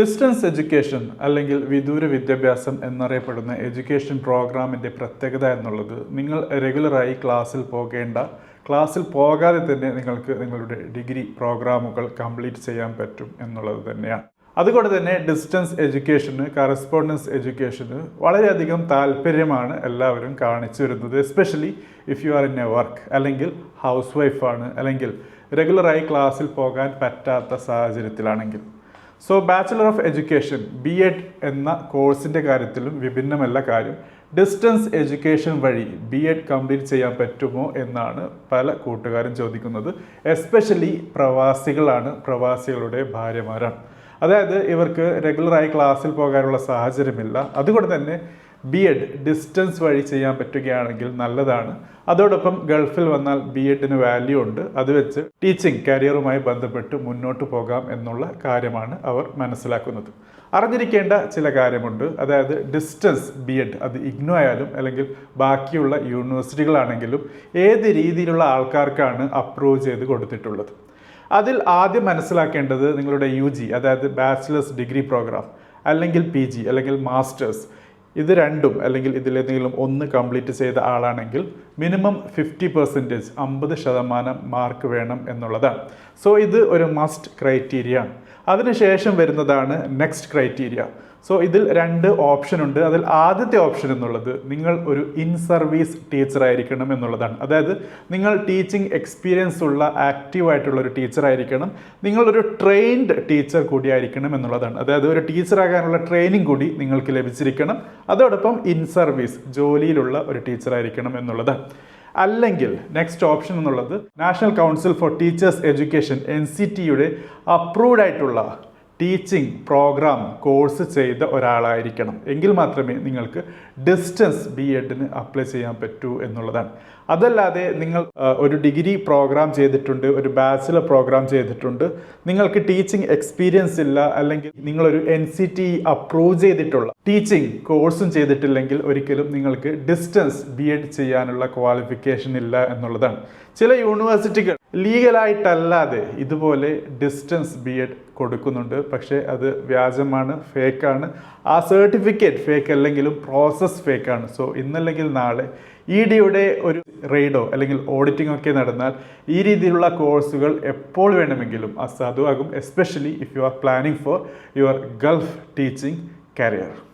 Distance education അല്ലെങ്കിൽ വിദൂര വിദ്യാഭ്യാസം എന്നറിയപ്പെടുന്ന എഡ്യൂക്കേഷൻ പ്രോഗ്രാമിന്റെ പ്രത്യേകത എന്നുള്ളത് നിങ്ങൾ റെഗുലറായി ക്ലാസ്സിൽ പോകേണ്ട ക്ലാസ്സിൽ പോകാതെ തന്നെ നിങ്ങൾക്ക് നിങ്ങളുടെ ഡിഗ്രി പ്രോഗ്രാമുകൾ കംപ്ലീറ്റ് ചെയ്യാൻ പറ്റും എന്നുള്ളത് തന്നെയാണ്. അതുകൊണ്ട് തന്നെ ഡിസ്റ്റൻസ് എഡ്യൂക്കേഷന് കറസ്പോണ്ടൻസ് എഡ്യൂക്കേഷന് വളരെയധികം താല്പര്യമാണ് എല്ലാവരും കാണിച്ചു വരുന്നത് especially if you are in a work അല്ലെങ്കിൽ ഹൗസ് വൈഫാണ് അല്ലെങ്കിൽ റെഗുലറായി ക്ലാസ്സിൽ പോകാൻ പറ്റാത്ത സാഹചര്യത്തിലാണെങ്കിൽ. So bachelor of education B Ed എന്ന കോഴ്സിന്റെ കാര്യത്തിലും വിഭിന്നമല്ല കാര്യം. ഡിസ്റ്റൻസ് എഡ്യൂക്കേഷൻ വഴി ബി എഡ് കംപ്ലീറ്റ് ചെയ്യാൻ പറ്റുമോ എന്നാണ് പല കൂട്ടുകാരും ചോദിക്കുന്നത്. എസ്പെഷ്യലി പ്രവാസികളാണ് പ്രവാസികളുടെ ഭാര്യമാരാണ്. അതായത് ഇവർക്ക് റെഗുലറായി ക്ലാസ്സിൽ പോകാനുള്ള സാഹചര്യമില്ല. അതുകൊണ്ട് തന്നെ ബി എഡ് ഡിസ്റ്റൻസ് വഴി ചെയ്യാൻ പറ്റുകയാണെങ്കിൽ നല്ലതാണ്. അതോടൊപ്പം ഗൾഫിൽ വന്നാൽ ബി എഡിന് വാല്യൂ ഉണ്ട്. അത് വെച്ച് ടീച്ചിങ് കരിയറുമായി ബന്ധപ്പെട്ട് മുന്നോട്ട് പോകാം എന്നുള്ള കാര്യമാണ് അവർ മനസ്സിലാക്കുന്നത്. അറിഞ്ഞിരിക്കേണ്ട ചില കാര്യമുണ്ട്. അതായത് ഡിസ്റ്റൻസ് ബി എഡ് അത് ഇഗ്നോ ആയാലും അല്ലെങ്കിൽ ബാക്കിയുള്ള യൂണിവേഴ്സിറ്റികളാണെങ്കിലും ഏത് രീതിയിലുള്ള ആൾക്കാർക്കാണ് അപ്രൂവ് ചെയ്ത് കൊടുത്തിട്ടുള്ളത്. അതിൽ ആദ്യം മനസ്സിലാക്കേണ്ടത് നിങ്ങളുടെ യു അതായത് ബാച്ചിലേഴ്സ് ഡിഗ്രി പ്രോഗ്രാം അല്ലെങ്കിൽ പി അല്ലെങ്കിൽ മാസ്റ്റേഴ്സ് ഇത് രണ്ടും അല്ലെങ്കിൽ ഇതിലേതെങ്കിലും ഒന്ന് കംപ്ലീറ്റ് ചെയ്ത ആളാണെങ്കിൽ മിനിമം ഫിഫ്റ്റി പെർസെന്റേജ് അമ്പത് ശതമാനം മാർക്ക് വേണം എന്നുള്ളതാണ്. സോ ഇത് ഒരു മസ്റ്റ് ക്രൈറ്റീരിയ ആണ് അതിനുശേഷം വരുന്നതാണ് നെക്സ്റ്റ് ക്രൈറ്റീരിയ സോ ഇതിൽ രണ്ട് ഓപ്ഷൻ ഉണ്ട്. അതിൽ ആദ്യത്തെ ഓപ്ഷൻ എന്നുള്ളത് നിങ്ങൾ ഒരു ഇൻ സർവീസ് ടീച്ചർ ആയിരിക്കണം എന്നുള്ളതാണ്. അതായത് നിങ്ങൾ ടീച്ചിങ് എക്സ്പീരിയൻസ് ഉള്ള ആക്റ്റീവ് ആയിട്ടുള്ള ഒരു ടീച്ചർ ആയിരിക്കണം. നിങ്ങളൊരു ട്രെയിൻഡ് ടീച്ചർ കൂടിയായിരിക്കണം എന്നുള്ളതാണ്. അതായത് ഒരു ടീച്ചർ ആകാനുള്ള ട്രെയിനിങ് കൂടി നിങ്ങൾക്ക് ലഭിച്ചിരിക്കണം. അതോടൊപ്പം ഇൻ സർവീസ് ജോലിയിലുള്ള ഒരു ടീച്ചർ ആയിരിക്കണം എന്നുള്ളതാണ്. അല്ലെങ്കിൽ നെക്സ്റ്റ് ഓപ്ഷൻ എന്നുള്ളത് National Council for Teachers Education N C ടിയുടെ അപ്രൂവ്ഡ് ആയിട്ടുള്ള ടീച്ചിങ് പ്രോഗ്രാം കോഴ്സ് ചെയ്ത ഒരാളായിരിക്കണം. എങ്കിൽ മാത്രമേ നിങ്ങൾക്ക് ഡിസ്റ്റൻസ് ബി എഡിന് അപ്ലൈ ചെയ്യാൻ പറ്റൂ എന്നുള്ളതാണ്. അതല്ലാതെ നിങ്ങൾ ഒരു ഡിഗ്രി പ്രോഗ്രാം ചെയ്തിട്ടുണ്ട് ഒരു ബാച്ചിലർ പ്രോഗ്രാം ചെയ്തിട്ടുണ്ട് നിങ്ങൾക്ക് ടീച്ചിങ് എക്സ്പീരിയൻസ് ഇല്ല അല്ലെങ്കിൽ നിങ്ങളൊരു എൻ സി ടി അപ്രൂവ് ചെയ്തിട്ടുള്ള ടീച്ചിങ് കോഴ്സും ചെയ്തിട്ടില്ലെങ്കിൽ ഒരിക്കലും നിങ്ങൾക്ക് ഡിസ്റ്റൻസ് ബി എഡ് ചെയ്യാനുള്ള ക്വാളിഫിക്കേഷൻ ഇല്ല എന്നുള്ളതാണ്. ചില യൂണിവേഴ്സിറ്റികൾ ലീഗലായിട്ടല്ലാതെ ഇതുപോലെ ഡിസ്റ്റൻസ് ബി എഡ് കൊടുക്കുന്നുണ്ട്. പക്ഷേ അത് വ്യാജമാണ് ഫേക്കാണ്. ആ സർട്ടിഫിക്കറ്റ് ഫേക്ക് അല്ലെങ്കിലും പ്രോസസ്സ് ഫേക്കാണ്. സോ ഇന്നല്ലെങ്കിൽ നാളെ ഇ ഡിയുടെ ഒരു റെയ്ഡോ അല്ലെങ്കിൽ ഓഡിറ്റിംഗ് ഒക്കെ നടന്നാൽ ഈ രീതിയിലുള്ള കോഴ്സുകൾ എപ്പോൾ വേണമെങ്കിലും അസാധുവാകും especially if you are planning for your Gulf teaching career